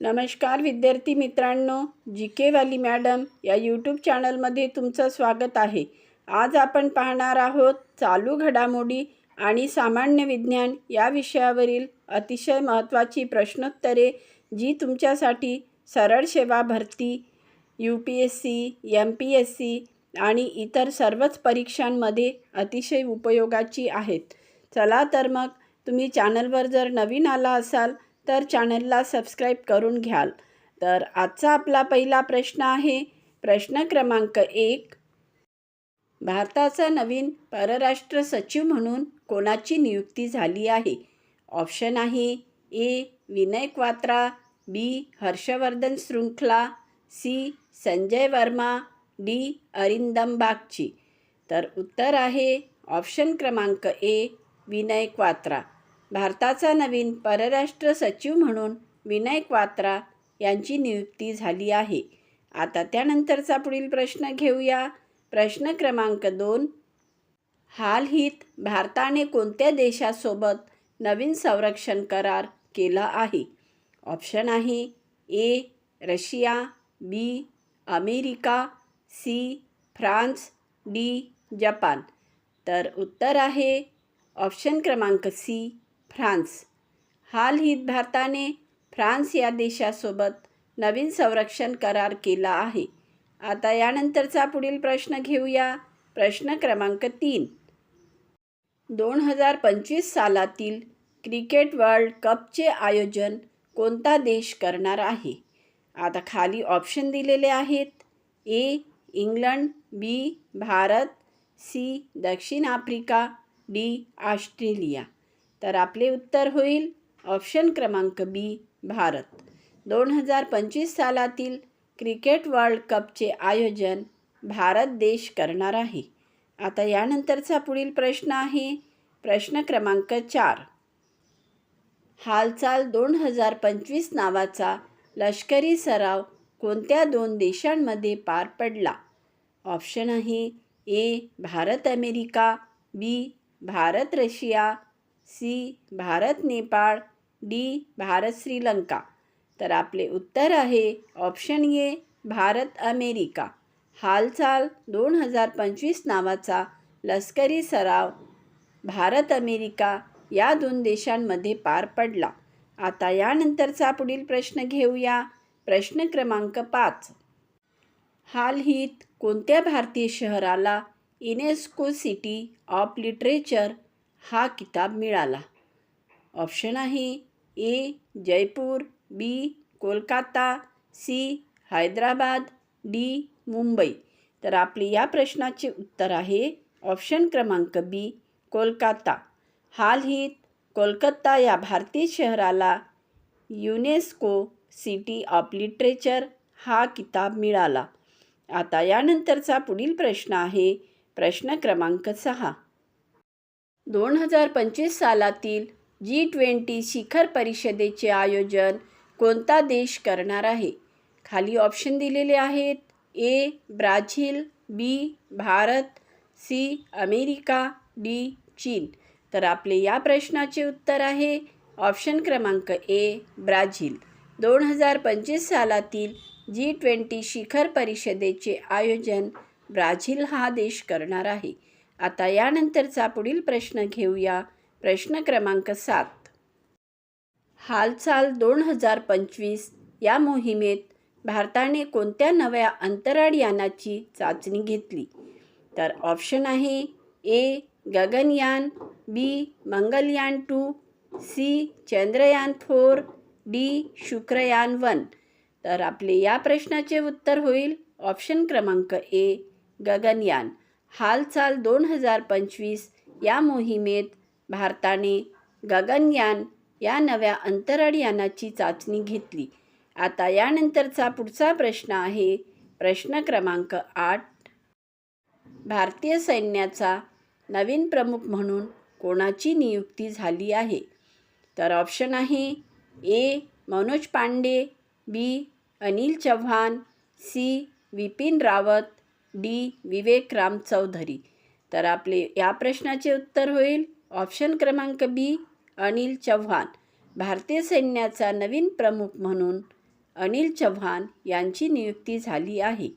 नमस्कार विद्यार्थी मित्रांनो जी केवाली मॅडम या यूट्यूब चॅनलमध्ये तुमचं स्वागत आहे. आज आपण पाहणार आहोत चालू घडामोडी आणि सामान्य विज्ञान या विषयावरील अतिशय महत्त्वाची प्रश्नोत्तरे जी तुमच्यासाठी सरळ सेवा भरती U P S C M P S C आणि इतर सर्वच परीक्षांमध्ये अतिशय उपयोगाची आहेत. चला तर मग तुम्ही चॅनलवर जर नवीन आला असाल तर चॅनलला सबस्क्राईब करून घ्याल. तर आजचा आपला पहिला प्रश्न आहे. प्रश्न क्रमांक एक. भारताचा नवीन परराष्ट्र सचिव म्हणून कोणाची नियुक्ती झाली आहे? ऑप्शन आहे ए. Vinay Kwatra B. Harshvardhan Shringla C. Sanjay Verma D. Arindam Bagchi. तर उत्तर आहे ऑप्शन क्रमांक ए. विनय क्वात्रा. भारताचा नवीन परराष्ट्र सचिव म्हणून विनय क्वात्रा यांची नियुक्ती झाली आहे. आता त्यानंतरचा पुढील प्रश्न घेऊया. प्रश्न क्रमांक दोन. हालहीत भारताने कोणत्या देशासोबत नवीन संरक्षण करार केला आहे? ऑप्शन आहे A Russia B America C France D Japan. तर उत्तर आहे ऑप्शन क्रमांक सी. फ्रान्स. हालहीत भारताने फ्रान्स या देशासोबत नवीन संरक्षण करार केला आहे. आता यानंतरचा पुढील प्रश्न घेऊया. प्रश्न क्रमांक तीन. दोन हजार पंचवीस सालातील क्रिकेट वर्ल्ड कपचे आयोजन कोणता देश करणार आहे? आता खाली ऑप्शन दिलेले आहेत. A England B Bharat C दक्षिण आफ्रिका डी ऑस्ट्रेलिया. तर आपले उत्तर होईल ऑप्शन क्रमांक बी भारत. दोन हजार पंचवीस सालातील क्रिकेट वर्ल्ड कपचे आयोजन भारत देश करणार आहे. आता यानंतरचा पुढील प्रश्न आहे. प्रश्न क्रमांक चार. हालचाल दोन हजार पंचवीस नावाचा लष्करी सराव कोणत्या दोन देशांमध्ये पार पडला? ऑप्शन आहे A Bharat America B Bharat Russia C Bharat Nepal D Bharat Sri Lanka. तर आपले उत्तर आहे ऑप्शन ए भारत अमेरिका. हालचाल दोन हजार पंचवीस नावाचा लष्करी सराव भारत अमेरिका या दोन देशांमध्ये पार पडला. आता यानंतरचा पुढील प्रश्न घेऊया. प्रश्न क्रमांक पाच. हालहीत कोणत्या भारतीय शहराला युनेस्को सिटी ऑफ लिटरेचर हा किताब मिळाला. ऑप्शन आहे A Jaipur B Kolkata C Hyderabad D Mumbai. तर आपले या प्रश्नाचे उत्तर आहे ऑप्शन क्रमांक बी कोलकाता. हालहीत कोलकाता या भारतीय शहराला युनेस्को सिटी ऑफ लिटरेचर हा किताब मिळाला. आता यानंतरचा पुढील प्रश्न आहे प्रश्न क्रमांक सहा. दोन हजार पंचवीस सालातील जी ट्वेंटी शिखर परिषदेचे आयोजन कोणता देश करणार आहे? खाली ऑप्शन दिलेले आहेत. A Brazil. B Bharat. C America. D चीन. तर आपले या प्रश्नाचे उत्तर आहे. ऑप्शन क्रमांक ए ब्राझील. दोन हजार पंचवीस सालातील जी ट्वेंटी शिखर परिषदेचे आयोजन ब्राझील हा देश करणार आहे. आता यानंतरचा पुढील प्रश्न घेऊया. प्रश्न क्रमांक सात. हालचाल दोन हजार पंचवीस या मोहिमेत भारताने कोणत्या नव्या अंतराळयानाची चाचणी घेतली? तर ऑप्शन आहे A Gaganyaan B Mangalyaan two C Chandrayaan four D Shukrayaan one. तर आपले या प्रश्नाचे उत्तर होईल ऑप्शन क्रमांक ए गगनयान. हालचाल दोन हजार पंचवीस या मोहिमेत भारताने गगनयान या नव्या अंतराळयानाची चाचणी घेतली. आता यानंतरचा पुढचा प्रश्न आहे प्रश्न क्रमांक आठ. भारतीय सैन्याचा नवीन प्रमुख म्हणून कोणाची नियुक्ती झाली आहे? तर ऑप्शन आहे A. Manoj Pande B. Anil Chavan C. Vipin Rawat D. Vivek Ram Chaudhari. तर आपले या प्रश्नाचे उत्तर होईल. ऑप्शन क्रमांक बी अनिल चव्हाण. भारतीय सैन्याचा नवीन प्रमुख म्हणून अनिल चव्हाण यांची नियुक्ती झाली आहे.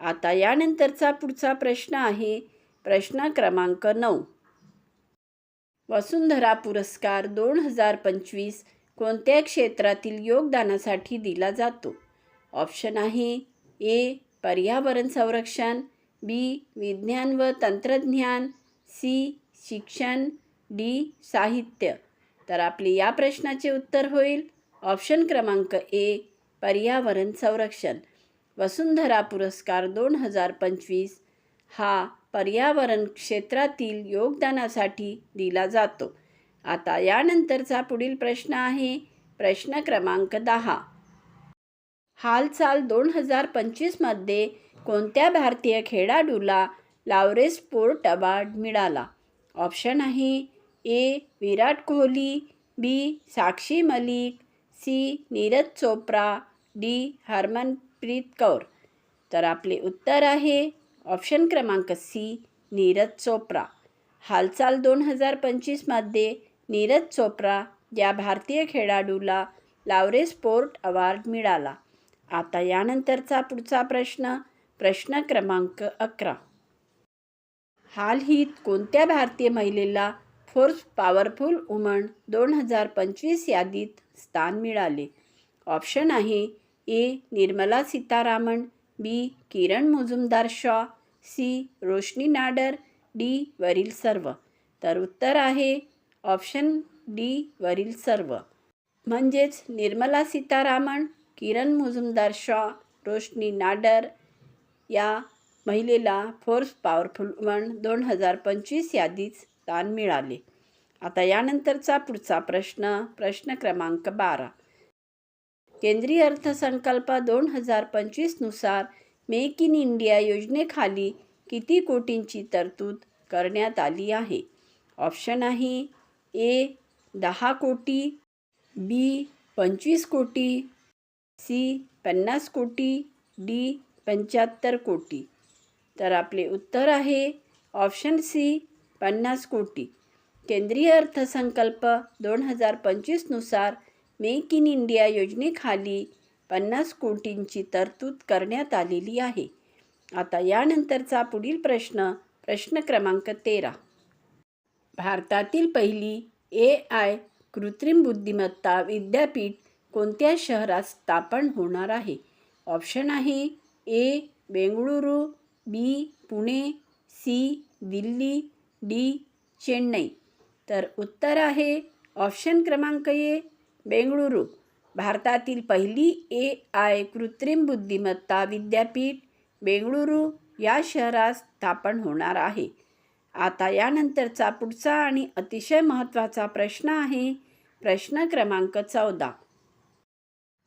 आता यानंतरचा पुढचा प्रश्न आहे. प्रश्न क्रमांक नऊ. वसुंधरा पुरस्कार दोन हजार पंचवीस कोणत्या क्षेत्रातील योगदानासाठी दिला जातो? ऑप्शन आहे ए पर्यावरण संरक्षण बी विज्ञान व तंत्रज्ञान सी शिक्षण डी साहित्य. तर आपले या प्रश्नाचे उत्तर होईल. ऑप्शन क्रमांक ए पर्यावरण संरक्षण. वसुंधरा पुरस्कार दोन हजार पंचवीस हा पर्यावरण क्षेत्रातील योगदानासाठी दिला जातो. आता यानंतरचा पुढील प्रश्न आहे. प्रश्न क्रमांक दहा. हालचाल दोन हजार पंचवीसमध्ये कोणत्या भारतीय खेळाडूला लावरेस स्पोर्ट अवॉर्ड मिळाला? ऑप्शन आहे A Virat Kohli B Sakshi Malik C Neeraj Chopra D Harmanpreet Kaur. तर आपले उत्तर आहे ऑप्शन क्रमांक सी नीरज चोप्रा. हालचाल दोन हजार पंचवीसमध्ये नीरज चोप्रा या भारतीय खेळाडूला लावरे स्पोर्ट अवॉर्ड मिळाला. आता यानंतरचा पुढचा प्रश्न प्रश्न क्रमांक अकरा. हालहीत कोणत्या भारतीय महिलेला फोर्स पॉवरफुल वुमन दोन हजार पंचवीस यादीत स्थान मिळाले? ऑप्शन आहे A Nirmala Sitharaman B Kiran Mazumdar Shaw C Roshni Nadar D वरील सर्व. तर उत्तर आहे ऑप्शन डी वरील सर्व. म्हणजेच निर्मला सीतारामन किरण मुजुमदार शॉ रोशनी नाडर या महिलेला फोर्स पॉवरफुल वन दोन हजार पंचवीस यादीत स्थान मिळाले. आता यानंतरचा पुढचा प्रश्न प्रश्न क्रमांक बारा. केंद्रीय अर्थसंकल्प दोन हजार पंचवीसनुसार मेक इन इंडिया योजनेखाली किती कोटींची तरतूद करण्यात आली आहे? ऑप्शन आहे ए दहा कोटी बी पंचवीस कोटी सी पन्नास कोटी डी पंच्याहत्तर कोटी. तर आपले उत्तर आहे ऑप्शन सी पन्नास कोटी. केंद्रीय अर्थसंकल्प दोन हजार पंचवीसनुसार मेक इन इंडिया योजनेखाली पन्नास कोटींची तरतूद करण्यात आलेली आहे. आता यानंतरचा पुढील प्रश्न प्रश्न क्रमांक तेरा. भारतातील पहिली ए आय कृत्रिम बुद्धिमत्ता विद्यापीठ कोणत्या शहरात स्थापन होणार आहे. ऑप्शन आहे A Bengaluru B Pune C Delhi D Chennai. तर उत्तर आहे ऑप्शन क्रमांक ए बेंगळुरू. भारतातील पहिली ए आय कृत्रिम बुद्धिमत्ता विद्यापीठ बेंगळुरू या शहरात स्थापन होणार आहे. आता यानंतरचा पुढचा आणि अतिशय महत्त्वाचा प्रश्न आहे प्रश्न क्रमांक चौदा.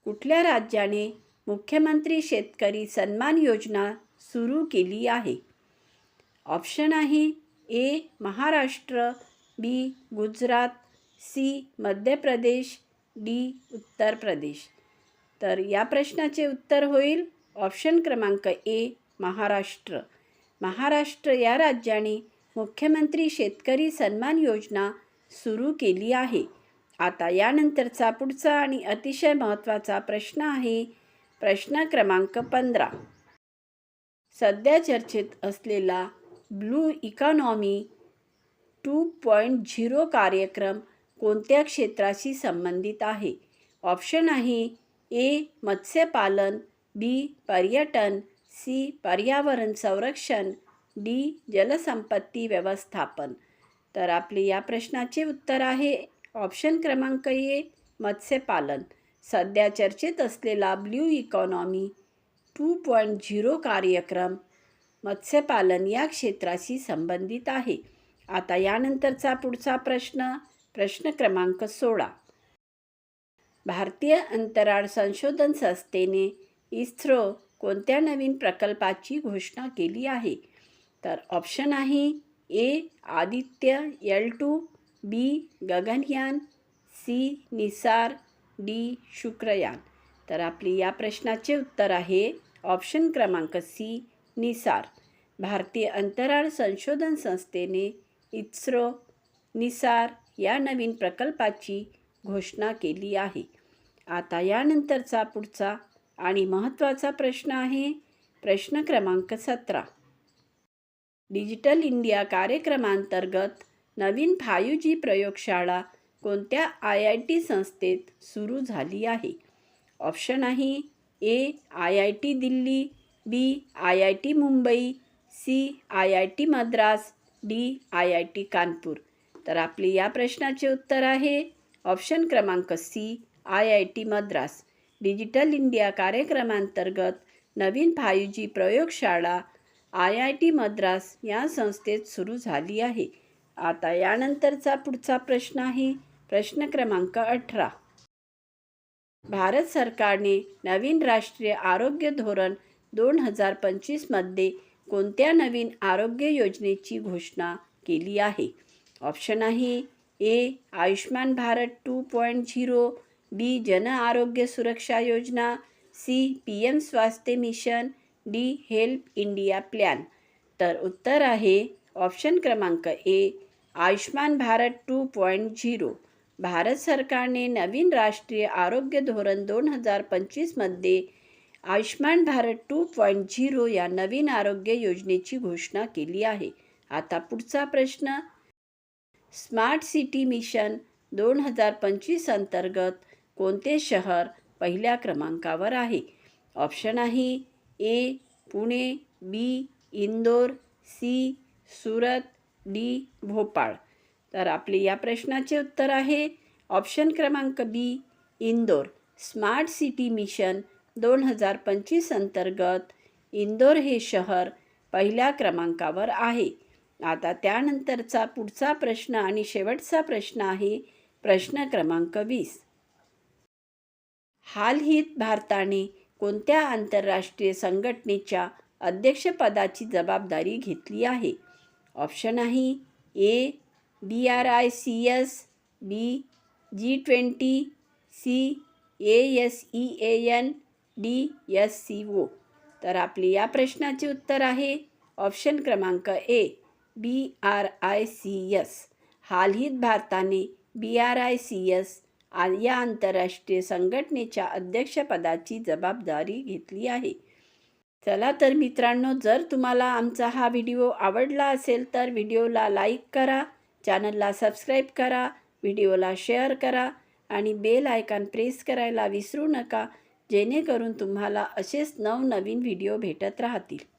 कुठल्या राज्याने मुख्यमंत्री शेतकरी सन्मान योजना सुरू केली आहे? ऑप्शन आहे A Maharashtra B Gujarat C Madhya Pradesh D Uttar Pradesh. तर या प्रश्नाचे उत्तर होईल ऑप्शन क्रमांक ए महाराष्ट्र. महाराष्ट्र या राज्याने मुख्यमंत्री शेतकरी सन्मान योजना सुरू केली आहे. आता यानंतरचा पुढचा आणि अतिशय महत्त्वाचा प्रश्न आहे प्रश्न क्रमांक पंधरा. सध्या चर्चेत असलेला blue economy two point zero कार्यक्रम कोणत्या क्षेत्राशी संबंधित आहे? ऑप्शन आहे ए मत्स्यपालन बी पर्यटन सी पर्यावरण संरक्षण डी जलसंपत्ती व्यवस्थापन. तर आपले या प्रश्नाचे उत्तर आहे ऑप्शन क्रमांक ए मत्स्यपालन. सध्या चर्चेत असलेला blue economy two point zero कार्यक्रम मत्स्यपालन या क्षेत्राशी संबंधित आहे. आता यानंतरचा पुढचा प्रश्न प्रश्न क्रमांक सोळा. भारतीय अंतराळ संशोधन संस्थेने इस्रो कोणत्या नवीन प्रकल्पाची घोषणा केली आहे? तर ऑप्शन आहे A Aditya L two B Gaganyaan C NISAR D Shukrayaan. तर आपली या प्रश्नाचे उत्तर आहे ऑप्शन क्रमांक सी निसार. भारतीय अंतराळ संशोधन संस्थेने इस्रो निसार या नवीन प्रकल्पाची घोषणा केली आहे. आता यानंतरचा पुढचा आणि महत्त्वाचा प्रश्न आहे प्रश्न क्रमांक सतरा. डिजिटल इंडिया कार्यक्रमांतर्गत नवीन फायू जी प्रयोगशाळा कोणत्या आय आय टी संस्थेत सुरू झाली आहे? ऑप्शन आहे A I I T Delhi B I I T Mumbai C I I T Madras D I I T Kanpur. तर आपले या प्रश्नाचे उत्तर आहे ऑप्शन क्रमांक C I I T Madras. Digital India कार्यक्रमांतर्गत नवीन फायू जी प्रयोगशाळा आय आय टी मद्रास या संस्थेत सुरू झाली आहे. आता यानंतरचा पुढचा प्रश्न आहे. प्रश्न क्रमांक अठरा. भारत सरकारने नवीन राष्ट्रीय आरोग्य धोरण दोन हजार पंचवीसमध्ये कोणत्या नवीन आरोग्य योजनेची घोषणा केली आहे? ऑप्शन आहे A Ayushman Bharat two point zero B Jan Arogya Suraksha Yojana C P M Swasthya mission D help India plan. तर उत्तर आहे ऑप्शन क्रमांक A Ayushman Bharat two point zero. Bharat सरकारने नवीन राष्ट्रीय आरोग्य धोरण दोन हजार पंचवीसमध्ये Ayushman Bharat two point zero या नवीन आरोग्य योजनेची घोषणा केली आहे. आता पुढचा प्रश्न स्मार्ट सिटी मिशन दोन हजार पंचवीस अंतर्गत कोणते शहर पहिल्या क्रमांकावर आहे? ऑप्शन आहे A Pune B Indore C Surat D Bhopal. तर आपले या प्रश्नाचे उत्तर आहे ऑप्शन क्रमांक B Indore. Smart city mission दोन हजार पंचवीस अंतर्गत इंदोर हे शहर पहिल्या क्रमांकावर आहे. आता त्यानंतरचा पुढचा प्रश्न आणि शेवटचा प्रश्न आहे प्रश्न क्रमांक वीस. हालहीत भारताने कोणत्या आंतरराष्ट्रीय संघटनेच्या अध्यक्षपदाची जबाबदारी घेतली आहे? ऑप्शन आहे A B R I C S B G twenty C A S E A N D S C O. तर आपले या प्रश्नाचे उत्तर आहे ऑप्शन क्रमांक A B R I C S. हालहीत भारताने B R I C S या आंतरराष्ट्रीय संघटनेच्या अध्यक्षपदाची जबाबदारी घेतली आहे. चला तर मित्रांनो जर तुम्हाला आमचा हा व्हिडिओ आवडला असेल तर व्हिडिओला लाईक करा चॅनलला सबस्क्राईब करा व्हिडिओला शेअर करा आणि बेल आयकॉन प्रेस करायला विसरू नका जेणेकरून तुम्हाला असेच नवनवीन व्हिडिओ भेटत राहतील.